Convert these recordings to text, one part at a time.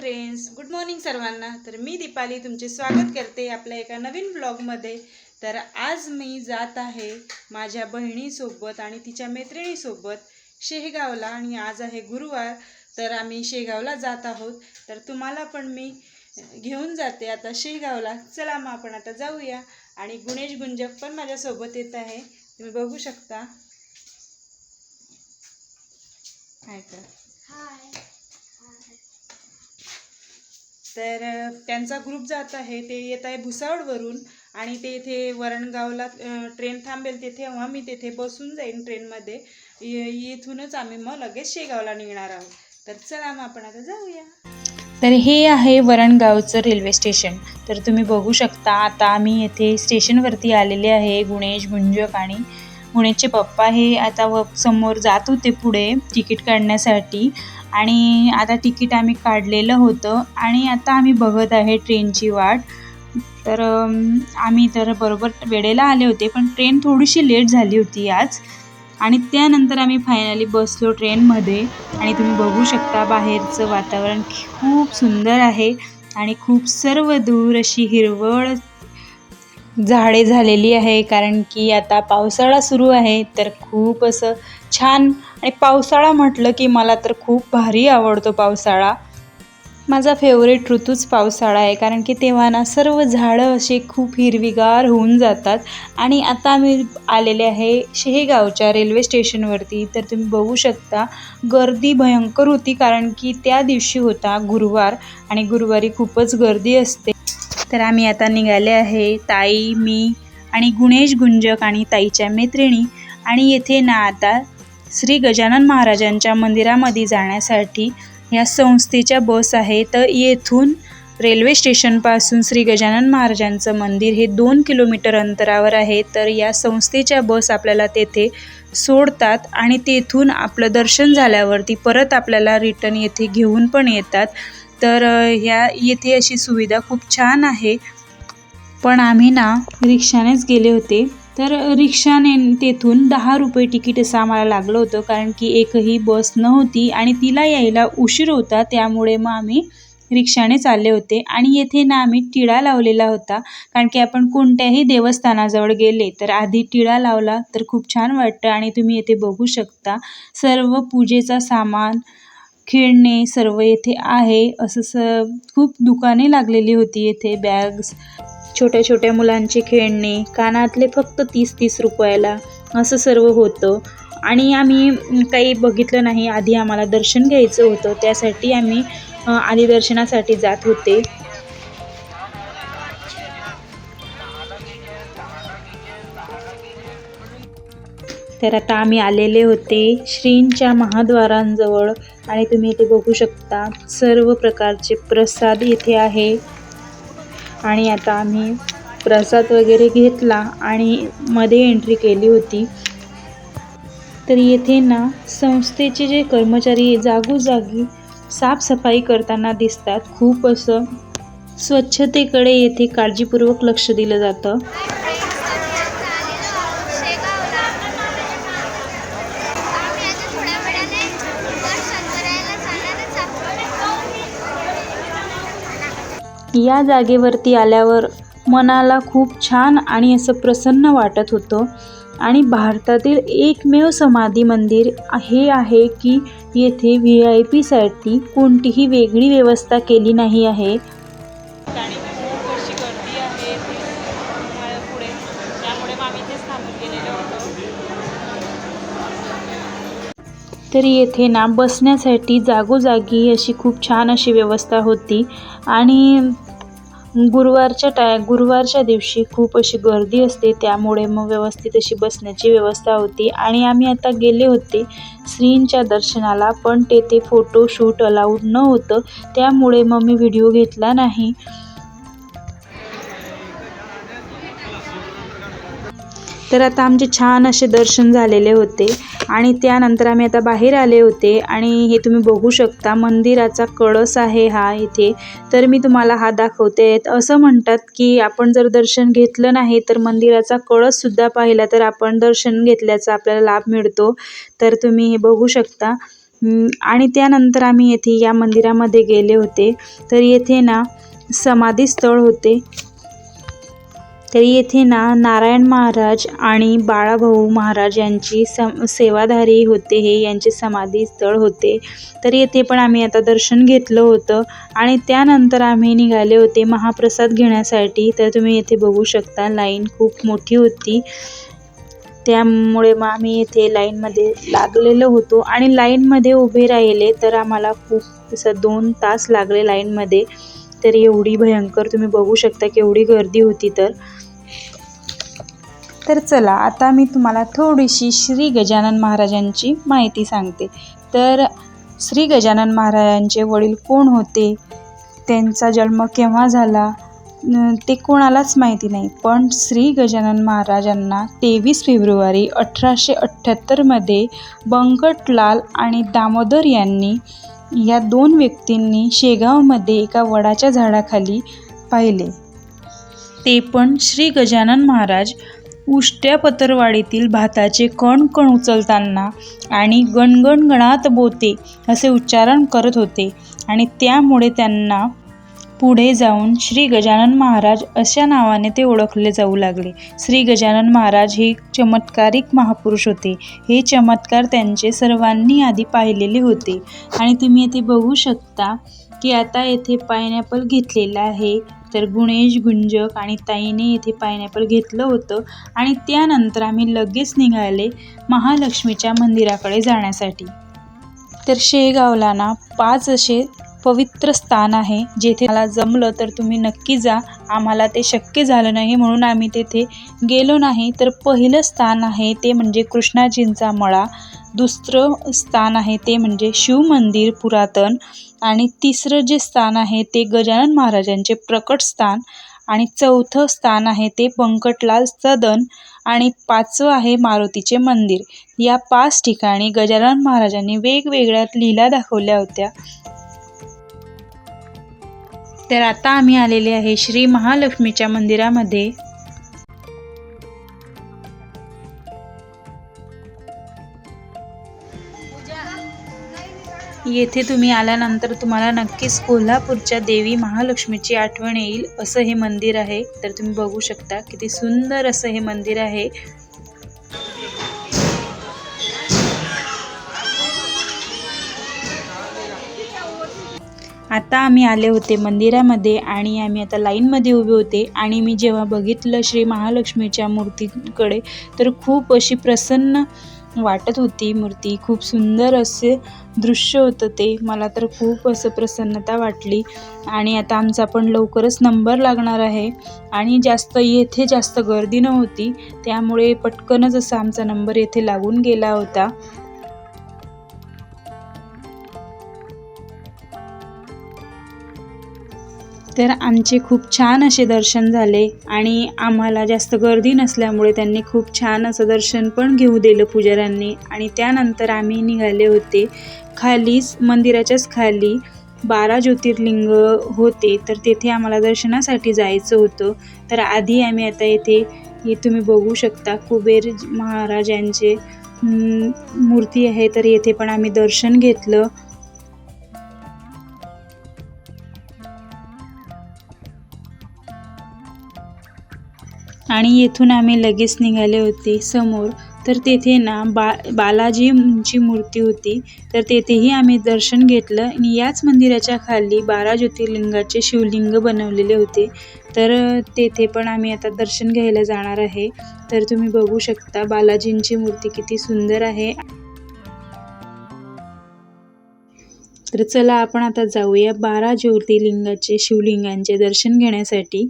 Friends good morning सर्वांना. तर मी दीपाली तुमचे स्वागत करते आपल्या एका नवीन ब्लॉगमध्ये तर आज मी जात आहे माझ्या बहिणीसोबत आणि तिच्या मैत्रिणीसोबत शेगावला आणि आज आहे गुरुवार तर आम्ही शेगावला जात आहोत. तर तुम्हाला पण मी घेऊन जाते आता शेगावला चला मग आपण आता जाऊया आणि गुणेश गुंजक पण माझ्यासोबत येत आहे. तुम्ही बघू शकता. हाय तर. तर त्यांचा ग्रुप जात आहे. ते येत आहे भुसावळवरून आणि ते इथे वरणगावला ट्रेन थांबेल तिथे. तेव्हा मी तिथे बसून जाईन ट्रेनमध्ये इथूनच आम्ही मग लगेच शेगावला निघणार आहोत. तर चला मग आपण आता जाऊया. तर हे आहे वरणगावचं रेल्वे स्टेशन तर तुम्ही बघू शकता आता आम्ही येथे स्टेशनवरती आलेले आहे गुणेश गुंजक आणि गुणेशचे पप्पा. हे आता व समोर जात होते पुढे तिकीट काढण्यासाठी. आणि आता तिकीट आम्ही काढलेलं होतं आणि आता आम्ही बघत आहे ट्रेनची वाट. तर आम्ही तर बरोबर वेळेला आले होते पण ट्रेन थोडीशी लेट झाली होती आज. आणि त्यानंतर आम्ही फायनली बसलो ट्रेनमध्ये आणि तुम्ही बघू शकता बाहेरचं वातावरण खूप सुंदर आहे आणि खूप सर्व दूर अशी हिरवळ झाडे झालेली आहे कारण की आता पावसाळा सुरू आहे तर खूप असं छान आणि पावसाळा म्हटलं की मला तर खूप भारी आवडतो पावसाळा. माझा फेवरेट ऋतूच पावसाळा आहे कारण की तेव्हा ना सर्व झाडं असे खूप हिरवीगार होऊन जातात. आणि आता आम्ही आलेले आहे शेगावच्या रेल्वे स्टेशनवरती तर तुम्ही बघू शकता गर्दी भयंकर होती कारण की त्या दिवशी होता गुरुवार आणि गुरुवारी खूपच गर्दी असते. तर आम्ही आता निघाले आहे ताई मी आणि गुणेश गुंजक आणि ताईच्या मैत्रिणी. आणि येथे ना आता श्री गजानन महाराजांच्या मंदिरामध्ये जाण्यासाठी या संस्थेच्या बस आहे. तर येथून रेल्वे स्टेशनपासून श्री गजानन महाराजांचं मंदिर हे दोन किलोमीटर अंतरावर आहे. तर या संस्थेच्या बस आपल्याला तेथे सोडतात आणि तेथून आपलं दर्शन झाल्यावरती परत आपल्याला रिटर्न येथे घेऊन पण येतात. तर ह्या येथे अशी सुविधा खूप छान आहे. पण आम्ही ना रिक्षानेच गेले होते. तर रिक्षाने तेथून दहा रुपये तिकीट असं आम्हाला लागलं होतं. कारण की एकही बस नव्हती आणि तिला यायला उशीर होता. त्यामुळे मग आम्ही रिक्षाने चालले होते. आणि येथे ना आम्ही टिळा लावलेला होता. कारण की आपण कोणत्याही देवस्थानाजवळ गेले तर आधी टिळा लावला तर खूप छान वाटतं. आणि तुम्ही येथे बघू शकता. सर्व पूजेचा सामान खेळणे सर्व येथे आहे. असं स खूप दुकाने लागलेली होती येथे बॅग्स छोट्या छोट्या मुलांचे खेळणे कानातले फक्त तीस तीस रुपयाला असं सर्व होतं. आणि आम्ही काही बघितलं नाही आधी आम्हाला दर्शन घ्यायचं होतं. त्यासाठी आम्ही आधी दर्शनासाठी जात होते. तर आता आम्ही आलेले होते श्रींच्या महाद्वारांजवळ आणि तुम्ही इथे बघू शकता सर्व प्रकारचे प्रसाद इथे आहे. आणि आता आम्ही प्रसाद वगैरे घेतला आणि मध्ये एंट्री केली होती. तर येथे ना संस्थेचे जे कर्मचारी जागोजागी साफसफाई करताना दिसतात. खूप असं स्वच्छतेकडे येथे काळजीपूर्वक लक्ष दिलं जातं शेगावला आम्ही आता थोड्या वेळाने दर्शन करायला जाणारच आहोत या जागेवरती आल्यावर मनाला खूप छान आणि असं प्रसन्न वाटत होतं. आणि भारतातील एकमेव समाधी मंदिर हे आहे की येथे व्ही आय पीसाठी कोणतीही वेगळी व्यवस्था केली नाही आहे. तर येथे ना बसण्यासाठी जागोजागी अशी खूप छान अशी व्यवस्था होती. आणि गुरुवारच्या टाय गुरुवारच्या दिवशी खूप अशी गर्दी असते त्यामुळे मग व्यवस्थित अशी बसण्याची व्यवस्था होती. आणि आम्ही आता गेले होते श्रींच्या दर्शनाला पण तेथे फोटोशूट अलाउड नव्हतं. त्यामुळे मग मी व्हिडिओ घेतला नाही. तर आता आमचे छान असे दर्शन झालेले होते. आणि त्यानंतर आम्ही आता बाहेर आले होते. आणि हे तुम्ही बघू शकता मंदिराचा कळस आहे हा इथे. तर मी तुम्हाला हा दाखवते. असं म्हणतात की आपण जर दर्शन घेतलं नाही तर मंदिराचा कळससुद्धा पाहिला तर आपण दर्शन घेतल्याचा आपल्याला लाभ मिळतो. तर तुम्ही हे बघू शकता. आणि त्यानंतर आम्ही येथे या मंदिरामध्ये गेले होते. तर येथे ना समाधी स्थळ होते. तर येथे ना नारायण महाराज आणि बाळाभाऊ महाराज यांची सम सेवाधारी होते हे यांचे समाधी स्थळ होते. तर येथे पण आम्ही आता दर्शन घेतलं होतं आणि त्यानंतर आम्ही निघाले होते महाप्रसाद घेण्यासाठी. तर तुम्ही येथे बघू शकता लाईन खूप मोठी होती. त्यामुळे मग आम्ही येथे लाईनमध्ये लागलेलो होतो आणि लाईनमध्ये उभे राहिले तर आम्हाला खूप असं दोन तास लागले लाईनमध्ये. तर एवढी भयंकर तुम्ही बघू शकता केवढी गर्दी होती तर. तर चला आता मी तुम्हाला थोडीशी श्री गजानन महाराजांची माहिती सांगते. तर श्री गजानन महाराजांचे वडील कोण होते? त्यांचा जन्म केव्हा झाला? ते कोणालाच माहिती नाही पण श्री गजानन महाराजांना तेवीस फेब्रुवारी अठराशे अठ्ठ्याहत्तरमध्ये बंकटलाल आणि दामोदर यांनी या दोन व्यक्तींनी शेगावमध्ये एका वडाच्या झाडाखाली पाहिले. ते पण श्री गजानन महाराज उष्ट्या पतरवाडीतील भाताचे कण कण उचलताना आणि गणगणगणात बोते असे उच्चारण करत होते आणि त्यामुळे त्यांना पुढे जाऊन श्री गजानन महाराज अशा नावाने ते ओळखले जाऊ लागले. श्री गजानन महाराज हे चमत्कारिक महापुरुष होते. हे चमत्कार त्यांचे सर्वांनी आधी पाहिलेले होते. आणि तुम्ही येथे बघू शकता की आता येथे पायनॅपल घेतलेलं आहे. तर गुणेश गुंजक आणि ताईने येथे पायनॅपल घेतलं होतं. आणि त्यानंतर आम्ही लगेच निघाले महालक्ष्मीच्या मंदिराकडे जाण्यासाठी. तर शेगावला ना पाच असे पवित्र स्थान आहे. जेथे मला जमलं तर तुम्ही नक्की जा. आम्हाला ते शक्य झालं नाही म्हणून आम्ही तेथे गेलो नाही. तर पहिलं स्थान आहे ते म्हणजे कृष्णाजींचा मळा. दुसरं स्थान आहे ते म्हणजे शिवमंदिर पुरातन. आणि तिसरं जे स्थान आहे ते गजानन महाराजांचे प्रकट स्थान. आणि चौथं स्थान आहे ते बंकटलाल सदन. आणि पाचवं आहे मारुतीचे मंदिर. या पाच ठिकाणी गजानन महाराजांनी वेगवेगळ्या लीला दाखवल्या होत्या. तर आता आम्ही आलेले आहे श्री महालक्ष्मीच्या मंदिरामध्ये. येथे तुम्ही आल्यानंतर तुम्हाला नक्कीच कोल्हापूरच्या देवी महालक्ष्मीची आठवण येईल. असं हे मंदिर आहे. तर तुम्ही बघू शकता किती सुंदर असं हे मंदिर आहे. आता आम्ही आले होते मंदिरामध्ये आणि आम्ही आता लाईनमध्ये उभे होते आणि मी जेव्हा बघितलं श्री महालक्ष्मीच्या मूर्तीकडे तर खूप अशी प्रसन्न वाटत होती मूर्ती. खूप सुंदर असे दृश्य होतं ते. मला तर खूप असं प्रसन्नता वाटली. आणि आता आमचा पण लवकरच नंबर लागणार आहे. आणि जास्त येथे जास्त गर्दी नव्हती. त्यामुळे पटकनच असा आमचा नंबर येथे लागून गेला होता. तर आमचे खूप छान असे दर्शन झाले आणि आम्हाला जास्त गर्दी नसल्यामुळे त्यांनी खूप छान असं दर्शन पण घेऊ दिलं पुजाऱ्यांनी. आणि त्यानंतर आम्ही निघाले होते खालीच मंदिराच्याच खाली. बारा ज्योतिर्लिंग होते तर तेथे आम्हाला दर्शनासाठी जायचं होतं. तर आधी आम्ही आता येथे हे तुम्ही बघू शकता कुबेर महाराजांचे मूर्ती आहे तर येथे पण आम्ही दर्शन घेतलं. आणि येथून आम्ही लगेच निघाले होते समोर. तर तेथे ना बा बालाजींची मूर्ती होती. तर तेथेही आम्ही दर्शन घेतलं आणि याच मंदिराच्या खाली बारा ज्योतिर्लिंगाचे शिवलिंग बनवलेले होते. तर तेथे पण आम्ही आता दर्शन घ्यायला जाणार आहे. तर तुम्ही बघू शकता बालाजींची मूर्ती किती सुंदर आहे. तर चला आपण आता जाऊया बारा ज्योतिर्लिंगाचे शिवलिंगांचे दर्शन घेण्यासाठी.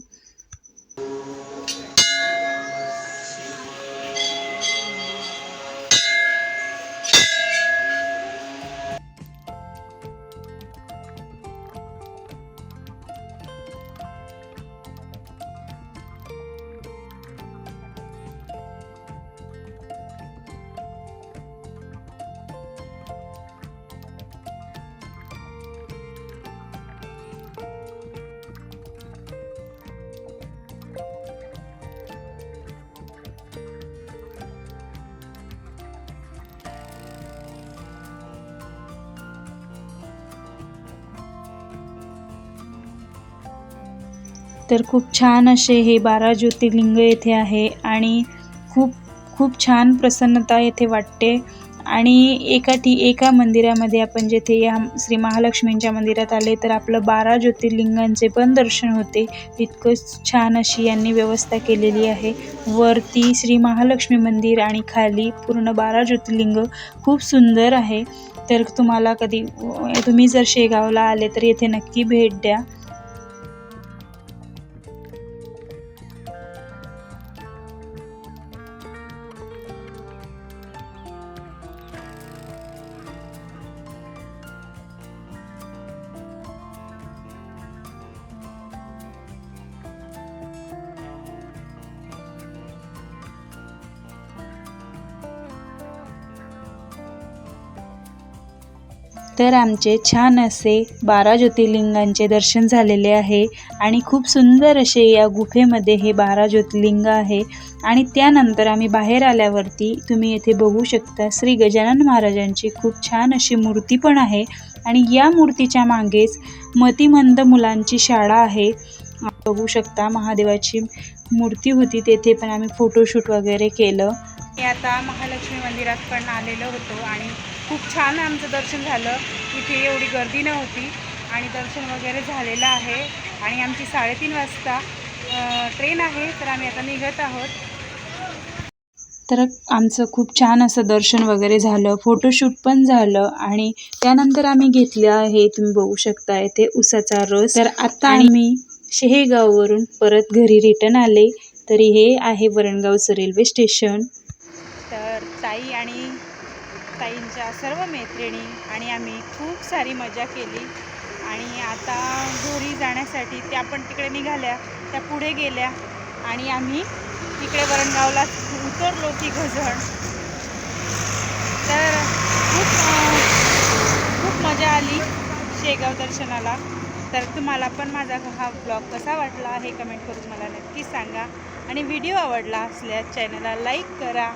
तर खूप छान असे हे बारा ज्योतिर्लिंग येथे आहे आणि खूप खूप छान प्रसन्नता येथे वाटते. आणि एका ठी एका मंदिरामध्ये आपण जेथे या श्री महालक्ष्मींच्या मंदिरात आले तर आपलं बारा ज्योतिर्लिंगांचे पण दर्शन होते. इतकं छान अशी यांनी व्यवस्था केलेली आहे. वरती श्री महालक्ष्मी मंदिर आणि खाली पूर्ण बारा ज्योतिर्लिंग खूप सुंदर आहे. तर तुम्हाला कधी तुम्ही जर शेगावला आले तर येथे नक्की भेट द्या. तर आमचे छान असे बारा ज्योतिर्लिंगांचे दर्शन झालेले आहे आणि खूप सुंदर असे या गुफेमध्ये हे बारा ज्योतिर्लिंग आहे. आणि त्यानंतर आम्ही बाहेर आल्यावरती तुम्ही येथे बघू शकता श्री गजानन महाराजांची खूप छान अशी मूर्ती पण आहे. आणि या मूर्तीच्या मागेच मतिमंद मुलांची शाळा आहे. बघू शकता महादेवाची मूर्ती होती तेथे पण आम्ही फोटोशूट वगैरे केलं. मी आता महालक्ष्मी मंदिरात पण आलेलो होतो आणि खूप छान आमचं दर्शन झालं. इथे एवढी गर्दी नव्हती आणि दर्शन वगैरे झालेलं आहे. आणि आमची साडेतीन वाजता ट्रेन आहे तर आम्ही आता निघत आहोत. तर आमचं खूप छान असं दर्शन वगैरे झालं फोटोशूट पण झालं आणि त्यानंतर आम्ही घेतलं आहे तुम्ही बघू शकता इथे उसाचा रस. तर आता आम्ही शेहेगाववरून परत घरी रिटर्न आले. तरी हे आहे वरणगावचं रेल्वे स्टेशन तर ताई आणि सर्व मैत्रिणी आणि आम्ही खूप सारी मजा केली. आणि आता घरी जाण्यासाठी त्या पण तिकडे निघाल्या त्या पुढे गेल्या आणि आम्ही तिकडे वरणगावला उतरलो तिघंजण तर खूप खूप मजा आली शेगाव दर्शनाला. तर तुम्हाला पण माझा हा ब्लॉग कसा वाटला हे कमेंट करून मला नक्की सांगा. आणि व्हिडिओ आवडला असल्यास चॅनलला लाईक करा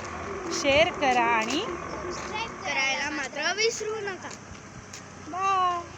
शेअर करा आणि सबस्क्राईब करायला विसरू नका. बाय